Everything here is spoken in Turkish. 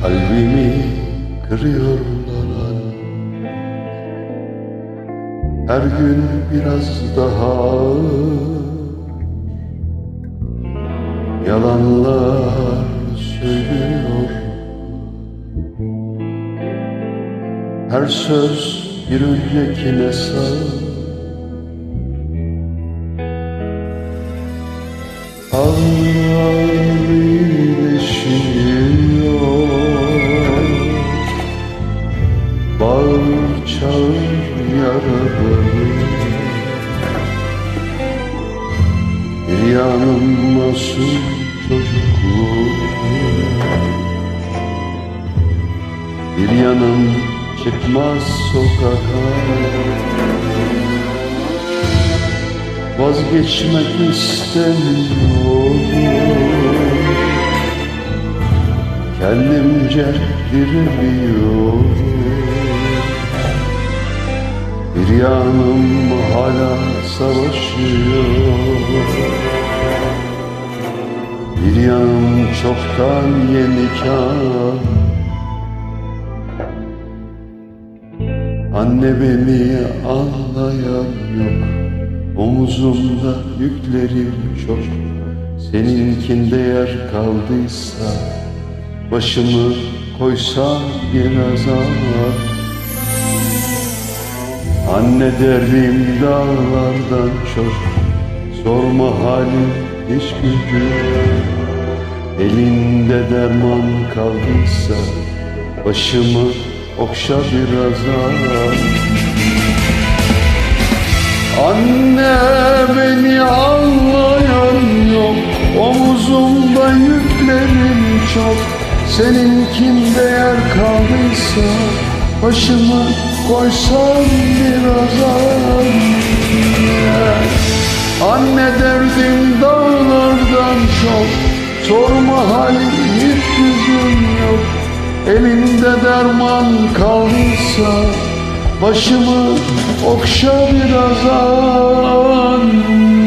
Kalbimi kırıyorlar Her gün biraz daha Yalanlar söylüyor. Her söz bir öncekine sağ Ağlayışıyor Bağır çağır yaraları Bir yanım masum çocukluğum Bir yanım çıkmaz sokağa Vazgeçmek istemiyorum. Kendimce diriliyorum Bir yanım hala savaşıyor. Bir yanım çoktan yenikâr Anne beni anlayan yok. Omuzumda yüklerim çok. Seninkinde yer kaldıysa Başımı koysam biraz ağır Anne derdim dağlardan çok. Sorma halim hiç gücüm Elinde derman kaldıysa Başımı okşa biraz ağır Anne beni anlayan yok. Omuzumda yüklerim çok. Seninkinde yer kaldıysa Başımı koysam biraz anne. Derdim dağlardan çok. Sorma halim hiç yüzüm yok. Elimde derman kaldıysa Başımı okşa biraz anne